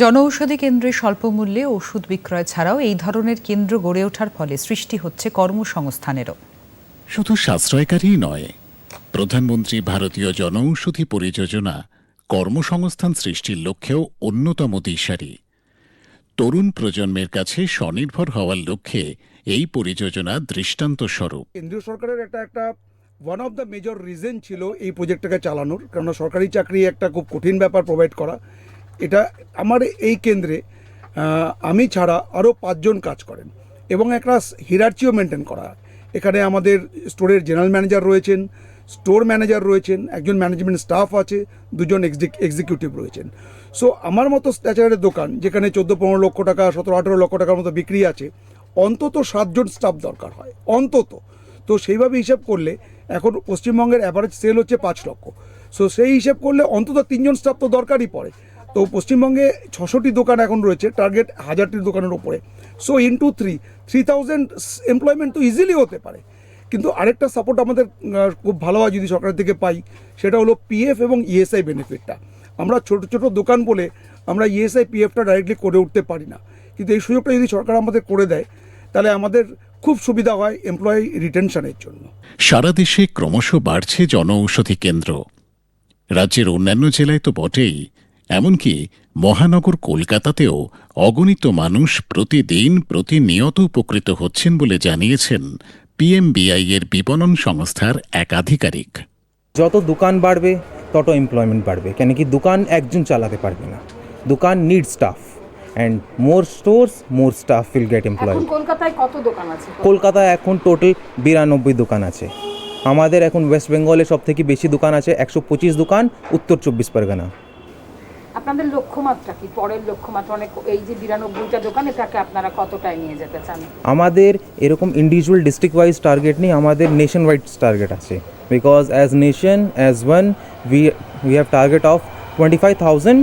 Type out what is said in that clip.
জনঔষধি কেন্দ্রে স্বল্প মূল্যে ওষুধ বিক্রয় ছাড়াও এই ধরনের কেন্দ্র গড়ে ওঠার ফলে সৃষ্টি হচ্ছে কর্মসংস্থানেরও। শুধু সাশ্রয়কারী নয় প্রধানমন্ত্রী ভারতীয় জনঔষধি পরিযোজনা কর্মসংস্থান সৃষ্টির লক্ষ্যেও অন্যতম দিশারি। তরুণ প্রজন্মের কাছে স্বনির্ভর হওয়ার লক্ষ্যে এই পরিযোজনা দৃষ্টান্ত স্বরূপ। কেন্দ্রীয় সরকারের একটা একটা one of the major reason ছিল এই প্রজেক্টটাকে চালানোর। কেননা সরকারি চাকরি একটা খুব কঠিন ব্যাপার প্রোভাইড করা। এটা আমার এই কেন্দ্রে আমি ছাড়া আরও পাঁচজন কাজ করেন এবং একটা হিরার্চিও মেনটেন করা। এখানে আমাদের স্টোরের জেনারেল ম্যানেজার রয়েছেন, স্টোর ম্যানেজার রয়েছেন, একজন ম্যানেজমেন্ট স্টাফ আছে, দুজন এক্সিকিউটিভ রয়েছেন। সো, আমার মতো স্ট্যাচারের দোকান, যেখানে চোদ্দ, পনেরো লক্ষ টাকা, সতেরো, আঠেরো লক্ষ টাকার মতো বিক্রি আছে, অন্তত সাতজন স্টাফ দরকার হয়, অন্তত। তো সেইভাবে হিসাব করলে, এখন পশ্চিমবঙ্গের অ্যাভারেজ সেল হচ্ছে পাঁচ লক্ষ। সো সেই হিসাব করলে অন্তত তিনজন স্টাফ তো দরকারই পড়ে। তো পশ্চিমবঙ্গে ছশোটি দোকান এখন রয়েছে টার্গেট হাজারটি দোকানের ওপরে। So into three three thousand employment তো ইজিলি হতে পারে। কিন্তু আরেকটা সাপোর্ট আমাদের খুব ভালো হয় যদি সরকার থেকে পাই, সেটা হলো পিএফ এবং ইএসআই বেনিফিটটা আমরা ছোট ছোট দোকান বলে আমরা ইএসআই পিএফটা ডাইরেক্টলি করে উঠতে পারি না। কিন্তু এই সুযোগটা যদি সরকার আমাদের করে দেয়, তাহলে আমাদের খুব সুবিধা হয় এমপ্লয়ি রিটেনশনের জন্য। সারা দেশে ক্রমশ বাড়ছে জনঔষধি কেন্দ্র। রাজ্যের অন্যান্য জেলায় তো বটেই এমনকি মহানগর কলকাতাতেও অগণিত মানুষ প্রতিদিন প্রতিনিয়ত উপকৃত হচ্ছেন বলে জানিয়েছেন পিএমবিআই এর বিপণন সংস্থার এক আধিকারিক যত দোকান বাড়বে তত এমপ্লয়মেন্ট বাড়বে। কেন কি দোকান একজন চালাতে পারবে না। দোকান need staff and more stores more staff will get employed এখন কলকাতায় কত দোকান আছে? কলকাতায় এখন টোটাল বিরানব্বই দোকান আছে। আমাদের এখন ওয়েস্ট বেঙ্গলে সব থেকে বেশি দোকান আছে একশো পঁচিশ দোকান উত্তর চব্বিশ পরগনা। আপনাদের লক্ষ্যমাত্রা কি? পরের লক্ষ্যমাত্রা অনেক, এই যে বিরানব্বইটা দোকানে তাকে আপনারা কতটায় নিয়ে যেতে চান? আমাদের এরকম ইন্ডিভিজুয়াল ডিস্ট্রিক্ট ওয়াইজ টার্গেট নেই, আমাদের নেশন ওয়াইড টার্গেট আছে। Because as nation as one we we have target of twenty five thousand